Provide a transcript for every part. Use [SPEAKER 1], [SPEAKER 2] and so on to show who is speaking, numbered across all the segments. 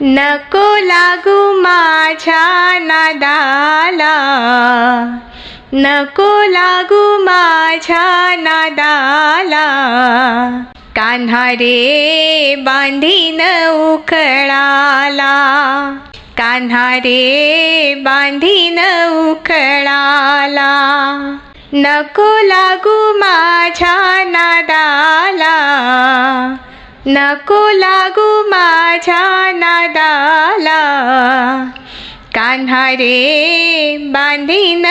[SPEAKER 1] नको लागू माझ्या नादाला. नको लागू माझ्या नादाला. कान्हा रे बांधीन उखळाला. कान्हा रे बांधीन उखळाला. नको लागू माझ्या नादाला. नको लागू माझ्या रे बांधीन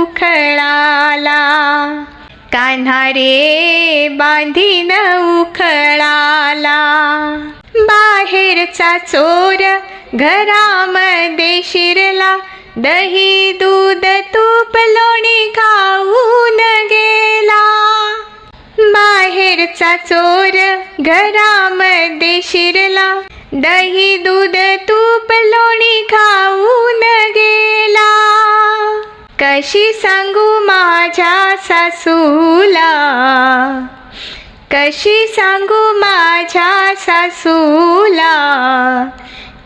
[SPEAKER 1] उखळाला कान्हा रे बांधीन उखळाला बाहेरचा चोर घरामध्ये शिरला. दही दूध तूप लोणी खाऊन गेला. बाहेरचा चोर घरामध्ये शिरला. दही दूध तूप लोणी खाऊ कशी सांगू माझ्या सासूला? कशी सांगू माझ्या सासूला?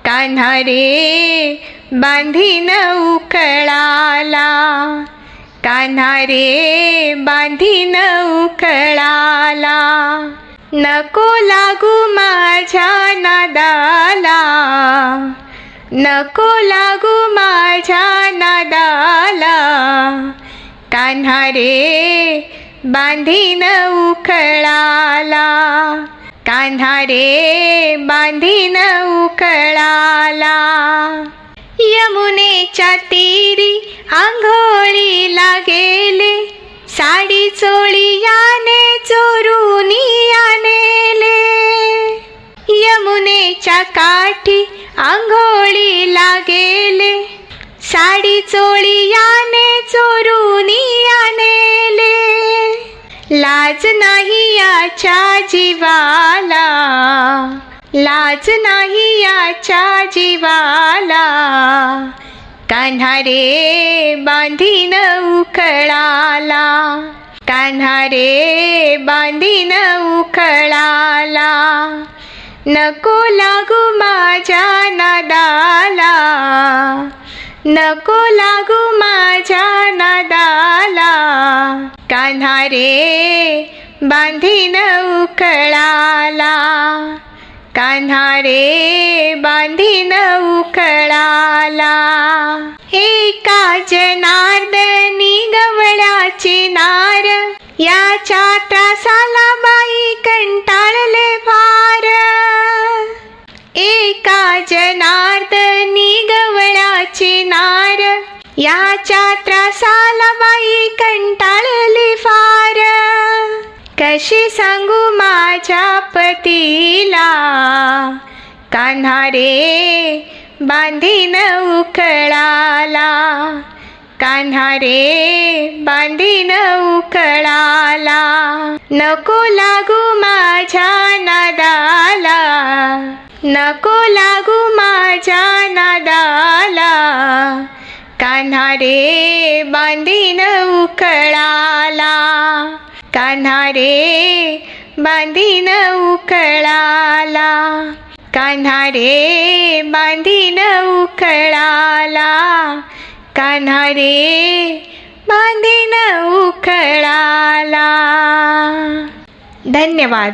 [SPEAKER 1] कान्हा रे बांधीन उकळाला. कान्हा रे बांधीन उकळाला. नको लागू माझ्या नादा नको लागू माझ्या नादाला. कान्हा रे बांधीन उखळाला. कान्हा रे बांधीन उखळाला. यमुनेच्या तीरी आंघोळीला गेले साडी चोळी याने चोरूनी यानेले. यमुनेच्या काठी आंघोळीला गेले साडी चोळी याने चोरूनी आनेले लाज नाही याच्या जीवाला लाज नाही याच्या जीवाला. कान्हा रे बांधीन उखळाला कान्हा रे बांधीन उखळाला. नको लागू माझ्या नादाला. नको लागू माझ्या नादाला. कान्हा रे बांधीन उकळाला. कान्हा रे बांधीन उकळाला. एका जनार्दनी गवळाची नार. याच्या काजनार्द जनार्दनी नार. याच्या त्रासाला बाई कंटाळली फार. कशी सांगू माझ्या पतीला? कान्हा रे बांधीन उकळाला. कान्हारे बांधीन उकळाला. नको लागू माझ्या नादाला. नको लागू माझ्या नादाला. कान्हा रे बांधीन उकळाला. कान्हा रे बांधीन उकळाला. कान्हा रे बांधीन उकळाला. कान्हा रे बांधीन उकळाला. धन्यवाद.